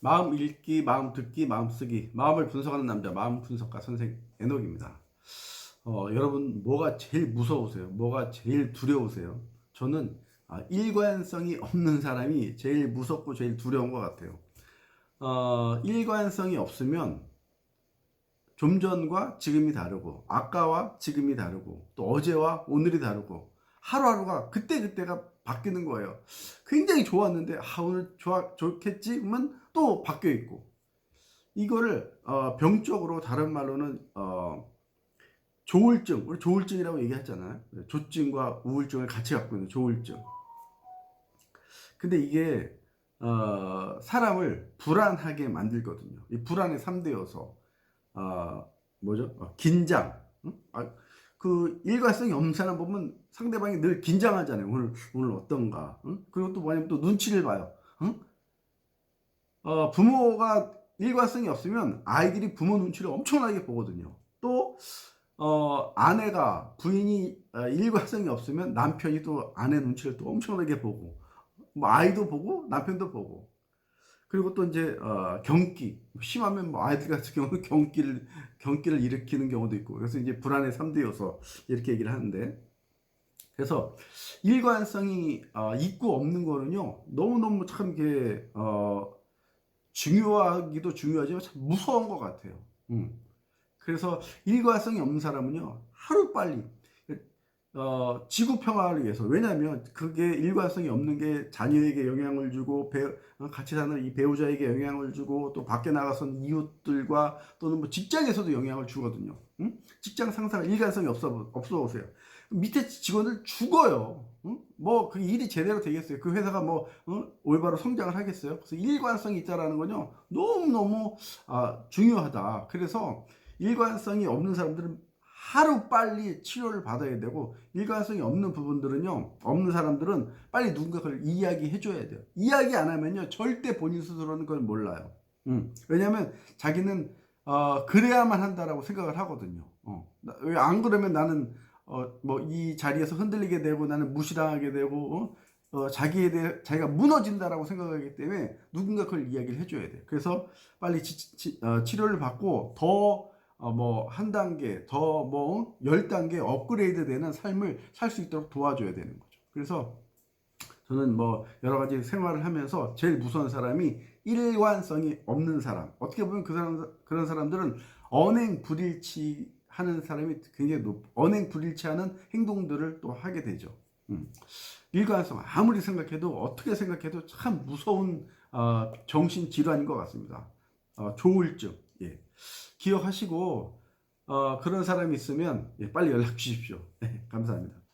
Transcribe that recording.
마음 읽기, 마음 듣기, 마음 쓰기, 마음을 분석하는 남자, 마음 분석가 선생 에녹입니다. 어, 여러분 뭐가 제일 무서우세요? 뭐가 제일 두려우세요? 저는 아, 일관성이 없는 사람이 제일 무섭고 제일 두려운 것 같아요. 어, 일관성이 없으면 좀 전과 지금이 다르고 아까와 지금이 다르고 또 어제와 오늘이 다르고 하루하루가 그때그때가 바뀌는 거예요. 굉장히 좋았는데 아 오늘 좋아 좋겠지 하면 또 바뀌어 있고 이거를 어, 병적으로 다른 말로는 어, 조울증 우리 조울증이라고 얘기했잖아요. 조증과 우울증을 같이 갖고 있는 조울증. 근데 이게 어, 사람을 불안하게 만들거든요. 이 불안의 3대 요소. 어, 뭐죠? 어, 긴장. 응? 아, 그 일관성이 없는 사람 보면 상대방이 늘 긴장하잖아요. 오늘 오늘 어떤가. 응? 그리고 또 뭐냐면 또 눈치를 봐요. 응? 어, 부모가 일관성이 없으면 아이들이 부모 눈치를 엄청나게 보거든요. 또 어, 아내가 부인이 어, 일관성이 없으면 남편이 또 아내 눈치를 또 엄청나게 보고 뭐 아이도 보고 남편도 보고 그리고 또 이제 어, 경기 심하면 뭐 아이들 같은 경우는 경기를 경기를 일으키는 경우도 있고 그래서 이제 불안의 3대 요소 이렇게 얘기를 하는데 그래서 일관성이 어, 있고 없는 거는요 너무 너무 참 이게 어, 중요하기도 중요하지만 참 무서운 것 같아요. 음. 그래서 일관성이 없는 사람은요 하루 빨리 어, 지구 평화를 위해서 왜냐하면 그게 일관성이 없는 게 자녀에게 영향을 주고 배, 어, 같이 사는 이 배우자에게 영향을 주고 또 밖에 나가서는 이웃들과 또는 뭐 직장에서도 영향을 주거든요. 응? 직장 상사가 일관성이 없어 없어 보세요. 밑에 직원들 죽어요. 응? 뭐그 일이 제대로 되겠어요? 그 회사가 뭐 응? 올바로 성장을 하겠어요? 그래서 일관성이 있다라는 건요 너무 너무 아, 중요하다. 그래서 일관성이 없는 사람들은 하루 빨리 치료를 받아야 되고 일관성이 없는 부분들은요 없는 사람들은 빨리 누군가 그걸 이야기해 줘야 돼요 이야기 안 하면요 절대 본인 스스로는 그걸 몰라요 음. 왜냐하면 자기는 어, 그래야만 한다라고 생각을 하거든요 어. 왜안 그러면 나는 어, 뭐 이 자리에서 흔들리게 되고 나는 무시당하게 되고 어? 어, 자기에 대해 자기가 무너진다라고 생각하기 때문에 누군가 그걸 이야기를 해줘야 돼요 그래서 빨리 치, 치, 어, 치료를 받고 더 어, 뭐, 한 단계, 더 뭐, 열 단계 업그레이드 되는 삶을 살 수 있도록 도와줘야 되는 거죠. 그래서 저는 뭐, 여러 가지 생활을 하면서 제일 무서운 사람이 일관성이 없는 사람. 어떻게 보면 그 사람, 그런 사람들은 언행 불일치 하는 사람이 굉장히 높, 언행 불일치 하는 행동들을 또 하게 되죠. 음. 일관성, 아무리 생각해도, 어떻게 생각해도 참 무서운, 어, 정신 질환인 것 같습니다. 어, 조울증. 예. 기억하시고 어, 그런 사람이 있으면 예, 빨리 연락 주십시오. 네, 감사합니다.